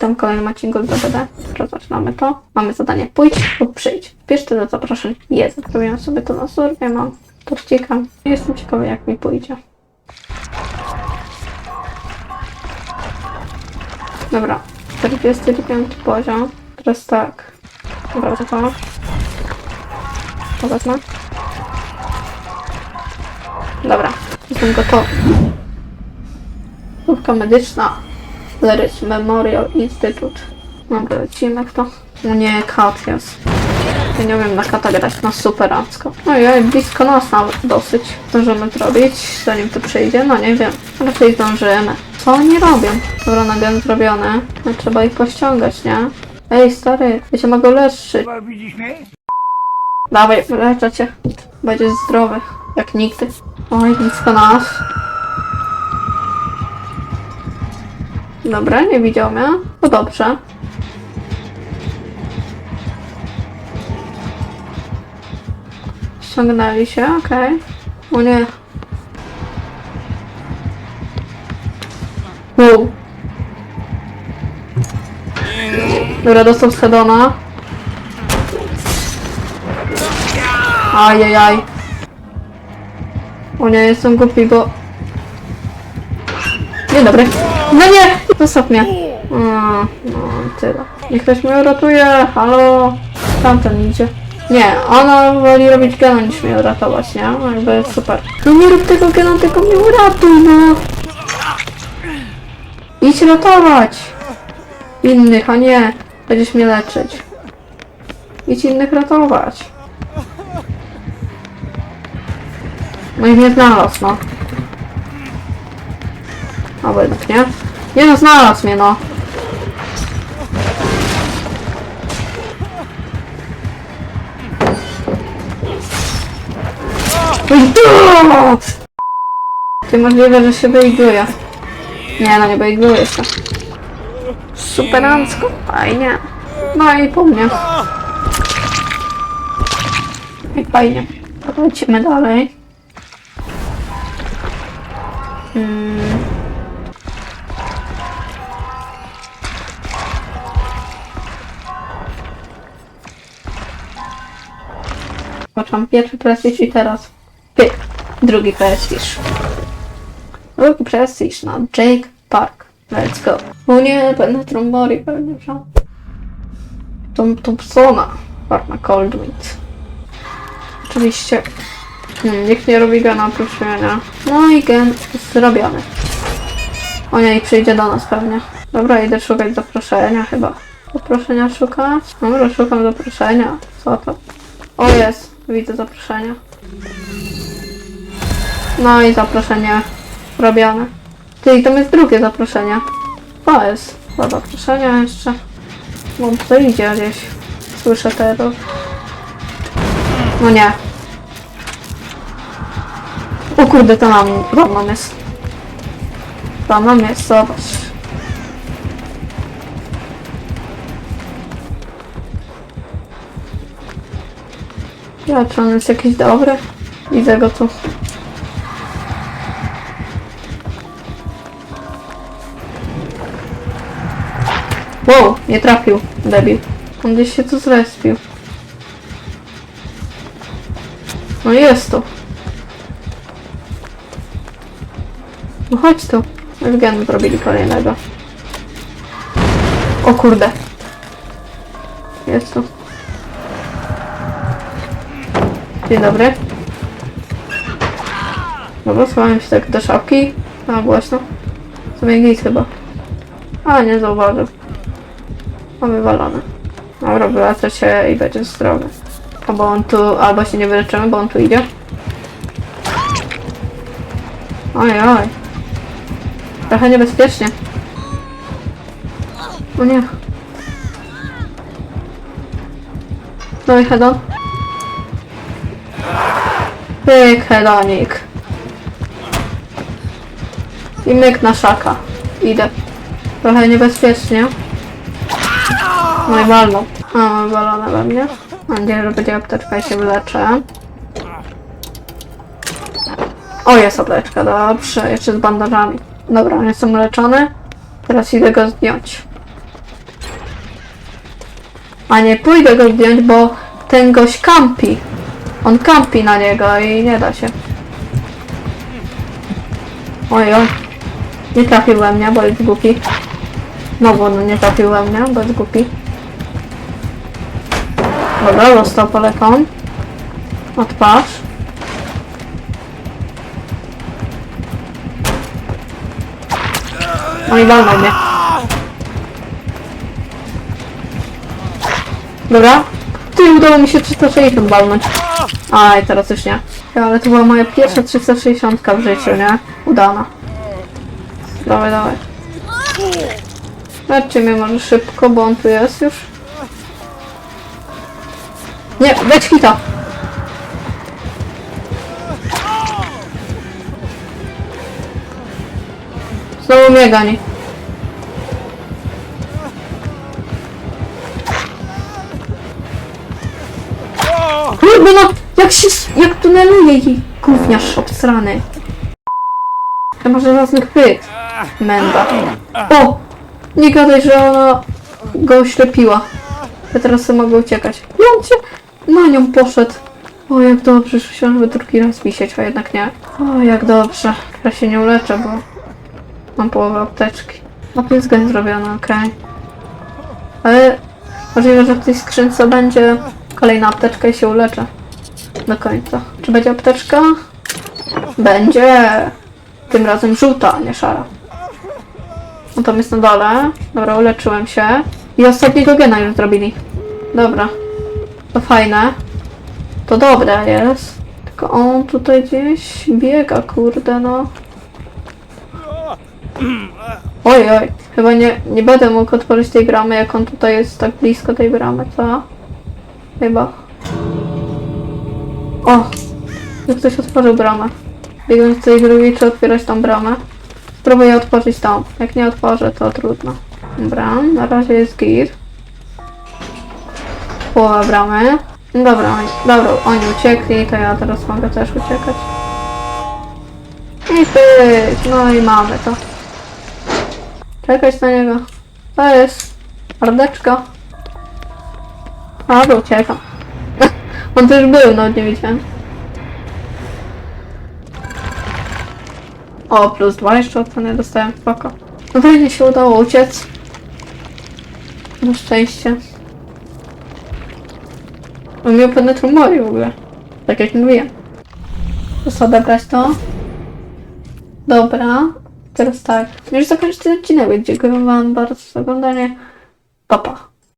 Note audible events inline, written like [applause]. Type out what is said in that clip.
Tam kolejny odcinku z DBD. Zaczynamy to. Mamy zadanie pójdź lub przyjdź. Te do zaproszeń. Jest. Zrobiłam sobie to na surwie, mam torcika. Jestem ciekawa jak mi pójdzie. Dobra, 45 poziom. Teraz tak. Dobra, to to. To wezmę. Dobra, jestem gotowy. Słówka medyczna. Lerys Memorial Institute. Dobra, lecimy w to. No nie, kat jest. Ja nie wiem na kata grać na superacko. No i blisko nas nawet dosyć. Zdążymy zrobić, zanim to przyjdzie? No nie wiem. Raczej zdążymy. Co oni robią? Dobra, nagle zrobione. No, trzeba ich pościągać, nie? Ej, stary, ja się mogę leczyć. Widzisz mnie? Dawaj, leczę cię. Będziesz zdrowy, jak nigdy. Oj, blisko nas. Dobra, nie widział mnie. No dobrze. Ściągnęli się, okej. O nie. Wow. Dobra, dostał schedona. Ajajaj. O nie, jestem głupi, bo... Dzień dobry. No nie! Zostaw mnie. A, no, tyle. Niech ktoś mnie uratuje. Halo? Tamten idzie. Nie, ona woli robić gena niż mnie uratować, nie? No Jakby super. No nie rób tego gena, tylko mnie uratuj, no! Idź ratować! Innych, a nie. Będziesz mnie leczyć. Idź innych ratować. No i mnie znalazł, no. Albo jednak nie. No, znalazł mnie, no. Oj, Ty możliwe, że się wyigluje. Nie, no nie wyigluje się. Superancko, fajnie. No i po mnie. I fajnie. Lecimy dalej. Hmm. Zobaczam pierwszy prestiż i teraz pyk, drugi prestiż. Drugi prestiż na Jake Park. Let's go. O nie, będę trombori pewnie wziął. Tom Thompsona. Farma Coldwind. Oczywiście Hmm, nikt nie robi gena oprócz? No i gen zrobiony. O nie, i przyjdzie do nas pewnie. Dobra, idę szukać zaproszenia chyba. Zaproszenia szukać? Dobra, szukam zaproszenia. Co to? O jest, widzę zaproszenie. No i zaproszenie robione. Ty, i tam jest drugie zaproszenie. To jest dwa zaproszenia jeszcze. Bo to idzie gdzieś. Słyszę terror. No nie, o kurde, to nam za mną jest. Za mną jest, zobacz. Ja, czy on jest jakiś dobry? Widzę go tu. Wow, nie trafił, debil. On gdzieś się tu zrespił. No jest tu. No chodź tu. Już gen zrobili kolejnego. O kurde. Jest tu. Dzień dobry. Dobra, schowałem się tak do szafki. A, głośno. Sobie git chyba. A, nie zauważył. Mam wywalone. Dobra, wyleczę się i będzie zdrowy. Albo on tu, albo się nie wyleczymy, bo on tu idzie. Oj, oj. Trochę niebezpiecznie. O nie. No i hedon. Pyk, hedonik. I myk na szaka. Idę. Trochę niebezpiecznie. No i walną. A, walone we mnie. Mam nadzieję, że będzie apteczka i się wyleczę. O, jest apteczka, dobrze. Jeszcze z bandażami. Dobra, on jest leczony. Teraz idę go zdjąć. A nie pójdę go zdjąć, bo ten gość kampi. On kampi na niego i nie da się. Oj, oj. Nie trafił we mnie, bo jest głupi. No bo nie trafił we mnie, bo jest głupi. Dobra, dostał poleką. Odpatrz. No i walnął mnie. Dobra. Ty, udało mi się 360 walnąć. Aj, teraz już nie. Ale to była moja pierwsza 360 w życiu, nie? Udana. Dawaj, dawaj. Lećcie mnie może szybko, bo on tu jest już. Nie, weź hita. Znowu mnie gani. Kurde no, jak się, jak tuneluje jej gówniarz obstrany. To ma żelazny chwyt. Menda. O! Nie gadaj, że ona go oślepiła. Ja teraz sobie mogę uciekać. I on cię na nią poszedł. O, jak dobrze, że się żeby drugi raz wisieć, a jednak nie. O, jak dobrze. Ja się nie uleczę, bo mam połowę apteczki. Opieska jest zrobiona, okej. Ale możliwe, że w tej skrzynce będzie kolejna apteczka i się uleczę. Do końca. Czy będzie apteczka? Będzie. Tym razem żółta, nie szara. No tam jest na dole. Dobra, uleczyłem się. I ostatniego gena już zrobili. Dobra. To fajne. To dobre jest. Tylko on tutaj gdzieś biega, kurde no. Oj, oj. Chyba nie, nie będę mógł otworzyć tej bramy, jak on tutaj jest tak blisko tej bramy, co? Chyba. O! Jak ktoś otworzył bramę. Biegnąc z tej drugiej, czy otwierać tą bramę? Spróbuję otworzyć tą. Jak nie otworzę, to trudno. Dobra, na razie jest git. Połowa bramy. Dobra, oni, dobra, oni uciekli, to ja teraz mogę też uciekać. I pyk, no i mamy to. Czekać na niego. To jest mordeczka. A, bo uciekam. [laughs] On też był, no nie widziałem. O, plus dwa jeszcze oceny dostałem, spoko. No fajnie się udało uciec. Na szczęście. On miał penetrum mori w ogóle. Tak jak mówiłem. Muszę odebrać to. Dobra. Teraz tak. Już zakończyć ten odcinek. Dziękuję wam bardzo za oglądanie.